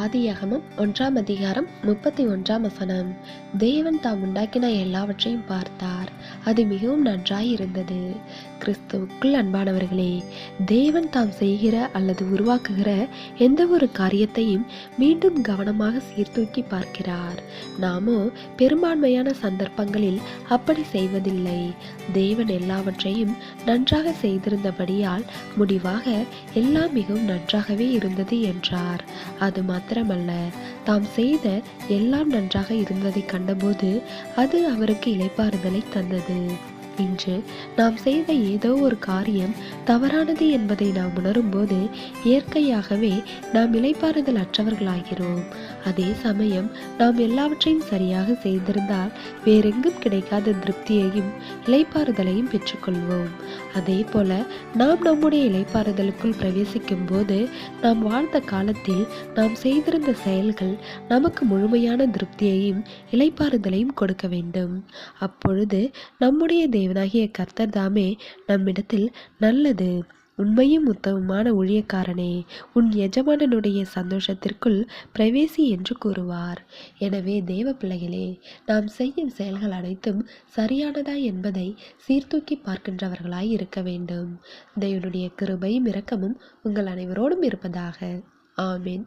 ஆதியாகமம் ஒன்றாம் அதிகாரம் முப்பத்தி ஒன்றாம் வசனம். தேவன் தாம் உண்டாக்கின எல்லாவற்றையும் பார்த்தார். அது மிகவும் நன்றாய் இருந்தது கிறிஸ்துவுக்குள் அன்பானவர்களே தேவன் தாம் செய்கிற அல்லது உருவாக்குகிற எந்த ஒரு காரியத்தையும் மீண்டும் கவனமாக சீர்தூக்கி பார்க்கிறார். நாமோ பெரும்பான்மையான சந்தர்ப்பங்களில் அப்படி செய்வதில்லை. தேவன் எல்லாவற்றையும் நன்றாக செய்திருந்தபடியால் முடிவாக எல்லாம் மிகவும் நன்றாகவே இருந்தது என்றார். அது மாத்திரமல்ல தாம் செய்த எல்லாம் நன்றாக இருந்ததை கண்டபோது அது அவருக்கு இளைப்பாறுதலை தந்தது. இன்று நாம் செய்த ஏதோ ஒரு காரியம் தவறானது என்பதை நாம் உணரும்போது இயற்கையாகவே நாம் இலைப்பாறுதல் அற்றவர்களாகிறோம். அதே சமயம் நாம் எல்லாவற்றையும் சரியாக செய்திருந்தால் வேறெங்கும் கிடைக்காத திருப்தியையும் இலைப்பாறுதலையும் பெற்றுக்கொள்வோம். அதே போல நாம் நம்முடைய இலைப்பாறுதலுக்குள் பிரவேசிக்கும் போது நாம் வாழ்ந்த காலத்தில் நாம் செய்திருந்த செயல்கள் நமக்கு முழுமையான திருப்தியையும் இலைப்பாறுதலையும் கொடுக்க வேண்டும். அப்பொழுது நம்முடைய தேவனாகிய கர்த்தர் தாமே நம்மிடத்தில் நல்லது. உண்மையும் உத்தமமான ஊழியக்காரனே உன் எஜமானனுடைய சந்தோஷத்திற்குள் பிரவேசி என்று கூறுவார். எனவே தேவ பிள்ளைகளே நாம் செய்யும் செயல்கள் அனைத்தும் சரியானதா என்பதை சீர்தூக்கி பார்க்கின்றவர்களாய் இருக்க வேண்டும். தேவனுடைய கிருபையும் இரக்கமும் உங்கள் அனைவரோடும் இருப்பதாக. ஆமீன்.